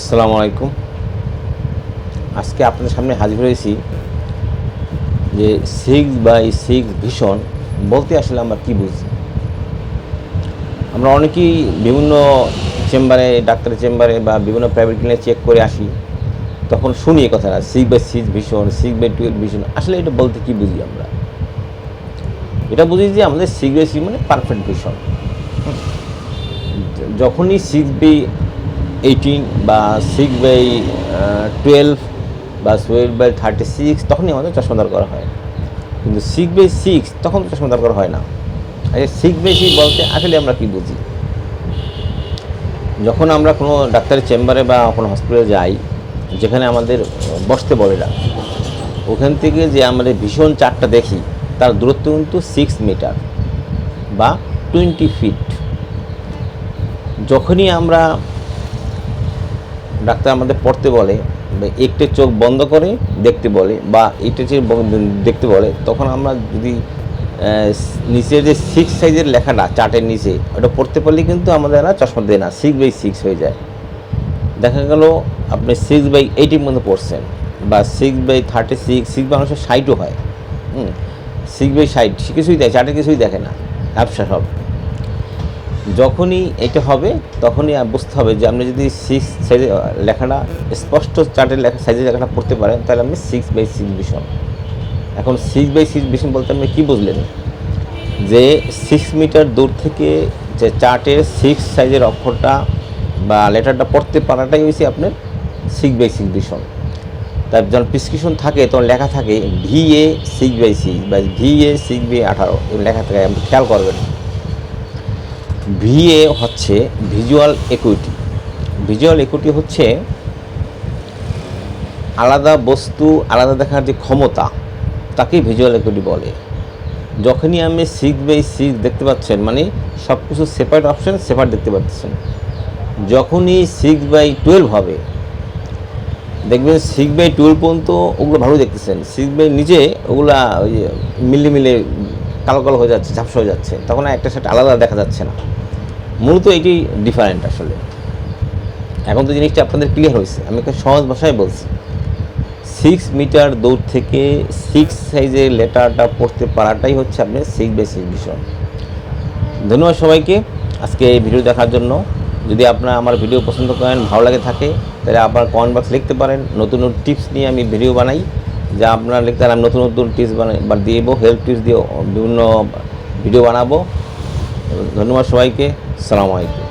আসসালামু আলাইকুম। আজকে আপনাদের সামনে হাজির হয়েছি যে সিক্স বাই সিক্স ভীষণ বলতে আসলে আমরা কি বুঝি? আমরা অনেকেই বিভিন্ন চেম্বারে, ডাক্তারের চেম্বারে বা বিভিন্ন প্রাইভেট ক্লিনিকে চেক করে আসি, তখন শুনি এই কথাটা সিক্স বাই সিক্স ভীষণ সিক্স বাই টুয়েলভ ভীষণ আসলে এটা বলতে কি বুঝি আমরা? এটা বুঝি যে আমাদের সিক্স বাই সিক্স মানে পারফেক্ট ভীষণ যখনই সিক্স বাই এইটিন বা সিক্স বাই টুয়েলভ বা টুয়েলভ বাই থার্টি সিক্স তখনই আমাদের চশমা দরকার হয়। কিন্তু সিক্স বাই সিক্স তখন তো চশমা দরকার হয় না। আচ্ছা সিক্স বাই সিক্স বলতে আসলে আমরা কি বুঝি? যখন আমরা কোনো ডাক্তারের চেম্বারে বা কোনো হসপিটালে যাই, যেখানে আমাদের বসতে বলে না, ওখান থেকে যে আমাদের ভীষণ চারটা দেখি, তার দূরত্ব কিন্তু সিক্স মিটার বা টোয়েন্টি ফিট যখনই আমরা ডাক্তার আমাদের পড়তে বলে একটু চোখ বন্ধ করে দেখতে বলে বা একটু চোখ দেখতে বলে তখন আমরা যদি আহ, নিচে যে সিক্স সাইজের লেখাটা চার্টের নিচে ওটা পড়তে পারলে কিন্তু আমাদের আর চশমা দেয় না সিক্স বাই সিক্স হয়ে যায়। দেখা গেল আপনি সিক্স বাই এইটির মধ্যে পড়ছেন বা six by thirty six six by অনেক ষাটও হয় হুম সিক্স বাই ষাট সে কিছুই দেয় চার্টে কিছুই দেখে না ব্যবসা সব। যখনই এটা হবে, তখনই বুঝতে হবে যে আপনি যদি সিক্স সাইজে লেখাটা, স্পষ্ট চার্টের লেখা সাইজের লেখাটা পড়তে পারেন, তাহলে আপনি সিক্স বাই সিক্স বিষণ এখন সিক্স বাই সিক্স বিষণ বলতে আপনি কী বুঝলেন? যে সিক্স মিটার দূর থেকে যে চার্টের সিক্স সাইজের অক্ষরটা বা লেটারটা পড়তে পারাটাই হয়েছে আপনার সিক্স বাই সিক্স বিষণ তার যখন প্রেসক্রিপশন থাকে, তখন লেখা থাকে V A six by six বা ভি এ সিক্স বাই আঠারো লেখা থাকে, আপনি খেয়াল করবেন। ভিএ হচ্ছে ভিজুয়াল একুইটি ভিজুয়াল একুইটি হচ্ছে আলাদা বস্তু, আলাদা দেখার যে ক্ষমতা তাকে ভিজুয়াল একুইটি বলে। যখনই আমি সিক্স বাই সিক্স দেখতে পাচ্ছেন মানে সব কিছু সেপারেট অপশন সেপারেট দেখতে পাচ্ছেন। যখনই সিক্স বাই টুয়েলভ হবে, দেখবেন সিক্স বাই টুয়েলভ পর্যন্ত ওগুলো ভালো দেখতেছেন। সিক্স বাই নিচে ওগুলা ওই মিলে মিলে কালো কালো হয়ে যাচ্ছে, ঝাপসা হয়ে যাচ্ছে, তখন একটা সেটা আলাদা দেখা যাচ্ছে না। মূলত এটি ডিফারেন্ট আসলে। এখন তো জিনিসটা আপনাদের ক্লিয়ার হয়েছে। আমি একটা সহজ ভাষায় বলছি। সিক্স মিটার দৌড় থেকে সিক্স সাইজের লেটারটা পড়তে পারাটাই হচ্ছে আপনার সিক্স বাই সিক্স বিষয়। ধন্যবাদ সবাইকে আজকে এই ভিডিও দেখার জন্য। যদি আপনারা আমার ভিডিও পছন্দ করেন, ভালো লাগে থাকে, তাহলে আপনার কমেন্ট বক্স লিখতে পারেন। নতুন নতুন টিপস নিয়ে আমি ভিডিও বানাই। যা আপনার লিখতে আমি নতুন নতুন টিপস বানাই দেবো হেল্প টিপস দিয়ে বিভিন্ন ভিডিও বানাবো। ধন্যবাদ সবাইকে। সালাম আলাইকুম।